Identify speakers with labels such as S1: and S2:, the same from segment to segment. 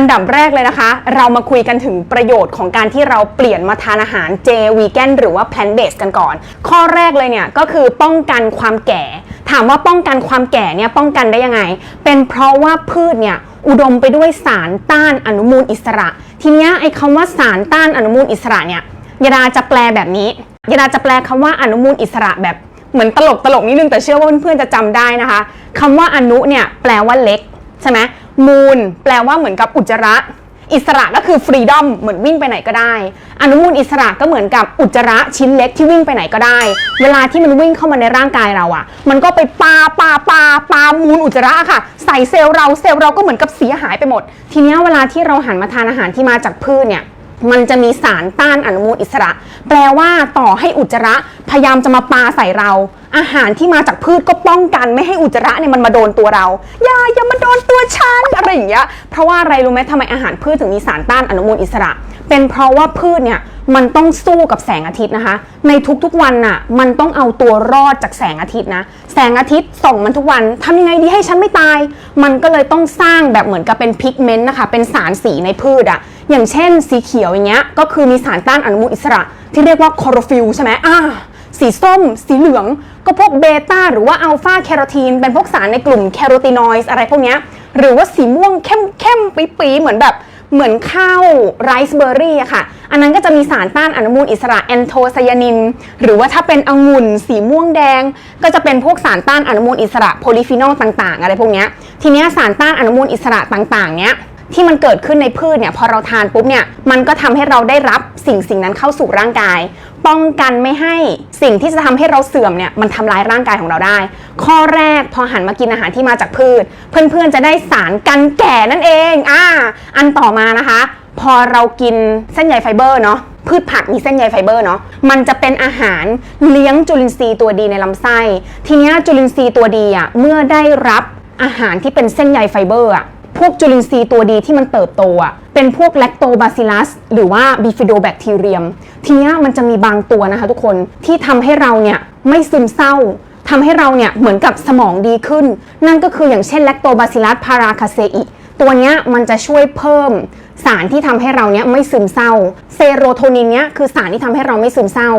S1: อันดับแรกเลยนะคะ เรามาคุยกันถึงประโยชน์ของการที่เราเปลี่ยนมาทานอาหารเจวีแกนหรือว่า plant based กันก่อน ข้อแรกเลยเนี่ยก็คือป้องกันความแก่ ถามว่าป้องกันความแก่เนี่ยป้องกันได้ยังไง เป็นเพราะว่าพืชเนี่ยอุดมไปด้วยสารต้านอนุมูลอิสระ ทีนี้ไอ้คำว่าสารต้านอนุมูลอิสระเนี่ยยาดาจะแปลแบบนี้ยาดาจะแปลคำว่าอนุมูลอิสระแบบเหมือนตลกตลกนิดนึงแต่เชื่อว่าเพื่อนๆจะจำได้นะคะคำว่าอนุเนี่ยแปลว่าเล็กใช่ไหม มูลแปลว่าเหมือนกับอุจจาระ อิสระก็คือฟรีดอมเหมือนวิ่งไปไหนก็ได้ อนุมูลอิสระก็เหมือนกับอุจจาระชิ้นเล็กที่วิ่งไปไหนก็ได้ เวลาที่มันวิ่งเข้ามาในร่างกายเราอะ่ะ มันก็ไปปาปาปาปามูลอุจจาระค่ะ ใส่เซลล์เราเซลล์เราก็เหมือนกับเสียหายไปหมด ทีนี้เวลาที่เราหันมาทานอาหารที่มาจากพืชเนี่ย มันจะมีสารต้านอนุมูลอิสระ แปลว่าต่อให้อุจจาระพยายามจะมาปาใส่เรา อาหารที่มาจากพืชก็ป้องกัน ไม่ให้อุจจาระเนี่ยมันมาโดนตัวเรา อย่าอย่ามาโดนตัวฉันอะไรอย่างเงี้ย เพราะว่าอะไรรู้ไหมทำไมอาหารพืชถึงมีสารต้านอนุมูลอิสระ เป็นเพราะว่าพืชเนี่ยมันต้องสู้กับแสงอาทิตย์นะคะ ในทุกๆวันน่ะ มันต้องเอาตัวรอดจากแสงอาทิตย์นะ แสงอาทิตย์ส่องมันทุกวันทำยังไงดีให้ฉันไม่ตาย มันก็เลยต้องสร้างแบบเหมือนกับเป็นพิกเมนต์นะคะ เป็นสารสีในพืชอะ อย่างเช่น สีเขียวอย่างเงี้ยก็คือมีสารต้านอนุมูลอิสระ ที่เรียกว่าคอโรฟิลใช่ไหมอ่าสีส้ม สีเหลือง ก็พวกเบต้าหรือว่าอัลฟาแคโรทีน เป็นพวกสารในกลุ่มแคโรทีนอยด์อะไรพวกเนี้ยหรือว่าสีม่วงเข้มเข้มปีปีๆเหมือนแบบเหมือนข้าวไรซ์เบอร์รี่อะค่ะ อันนั้นก็จะมีสารต้านอนุมูลอิสระแอนโทไซยานิน หรือว่าถ้าเป็นองุ่นสีม่วงแดง ก็จะเป็นพวกสารต้านอนุมูลอิสระโพลิฟีนอลต่าง ๆ อะไรพวกเนี้ยทีเนี้ยสารต้านอนุมูลอิสระต่างๆเนี้ย ที่มันเกิดขึ้นในพืชเนี่ยพอเราทานปุ๊บเนี่ยมันก็ทำให้เราได้รับสิ่งสิ่งนั้นเข้าสู่ร่างกาย ป้องกันไม่ให้สิ่งที่จะทำให้เราเสื่อมเนี่ยมันทำร้ายร่างกายของเราได้ ข้อแรกพอหันมากินอาหารที่มาจากพืช เพื่อนๆจะได้สารกันแก่นั่นเองอ่าอันต่อมานะคะ พอเรากินเส้นใยไฟเบอร์เนาะพืชผักมีเส้นใยไฟเบอร์เนาะ มันจะเป็นอาหารเลี้ยงจุลินทรีย์ตัวดีในลำไส้ ทีนี้จุลินทรีย์ตัวดีอะเมื่อได้รับอาหารที่เป็นเส้นใยไฟเบอร์อะ พวกจุลินทรีย์ตัวดีที่มันเติบโตอะเป็นพวกแลคโตบาซิลัสหรือว่าบิฟิโดแบคทีเรียมทีนี้มันจะมีบางตัวนะคะทุกคนที่ทำให้เราเนี่ยไม่ซึมเศร้าทำให้เราเนี่ยเหมือนกับสมองดีขึ้น นั่นก็คืออย่างเช่นแลคโตบาซิลัสพาราคาเซอิตัวเนี้ยมันจะช่วยเพิ่มสารที่ทำให้เราเนี้ยไม่ซึมเศร้า เซโรโทนินเนี้ยคือสารที่ทำให้เราไม่ซึมเศร้า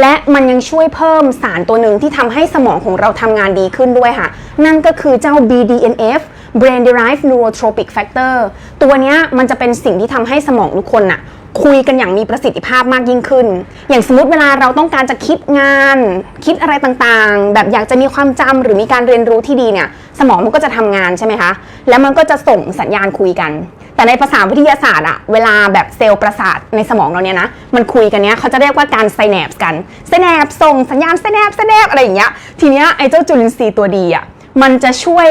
S1: และมันยังช่วยเพิ่มสารตัวหนึ่งที่ทำให้สมองของเราทำงานดีขึ้นด้วยค่ะ นั่นก็คือเจ้า BDNF Brain Derived Neurotropic Factor ตัวนี้มันจะเป็นสิ่งที่ทำให้สมองทุกคนน่ะคุยกันอย่างมีประสิทธิภาพมากยิ่งขึ้น อย่างสมมติเวลาเราต้องการจะคิดงาน คิดอะไรต่างๆ แบบอยากจะมีความจำหรือมีการเรียนรู้ที่ดีเนี่ย สมองมันก็จะทำงานใช่ไหมคะ แล้วมันก็จะส่งสัญญาณคุยกัน แต่ในภาษาวิทยาศาสตร์อะเวลาแบบเซลล์ประสาทในสมองเราเนี่ยนะ มันคุยกันเนี้ยเขาจะเรียกว่าการไซแนปส์กัน ไซแนปส่งสัญญาณไซแนปไซแนปอะไรอย่างเงี้ย ทีเนี้ยไอ้เจ้าจุลินทรีย์ตัวดีอะมันจะช่วย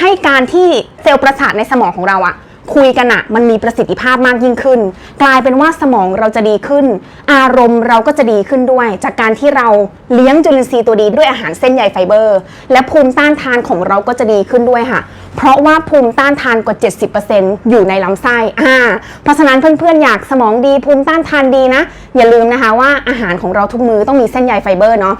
S1: ให้การที่เซลล์ประสาทในสมองของเราอะคุยกันอะมันมีประสิทธิภาพมากยิ่งขึ้น กลายเป็นว่าสมองเราจะดีขึ้น อารมณ์เราก็จะดีขึ้นด้วย จากการที่เราเลี้ยงจุลินทรีย์ตัวดีด้วยอาหารเส้นใยไฟเบอร์ และภูมิต้านทานของเราก็จะดีขึ้นด้วยค่ะ เพราะว่าภูมิต้านทานกว่า 70%อยู่ในลำไส้อ่าเพราะฉะนั้นเพื่อนๆอยากสมองดีภูมิต้านทานดีนะ อย่าลืมนะคะว่าอาหารของเราทุกมื้อต้องมีเส้นใยไฟเบอร์เนาะ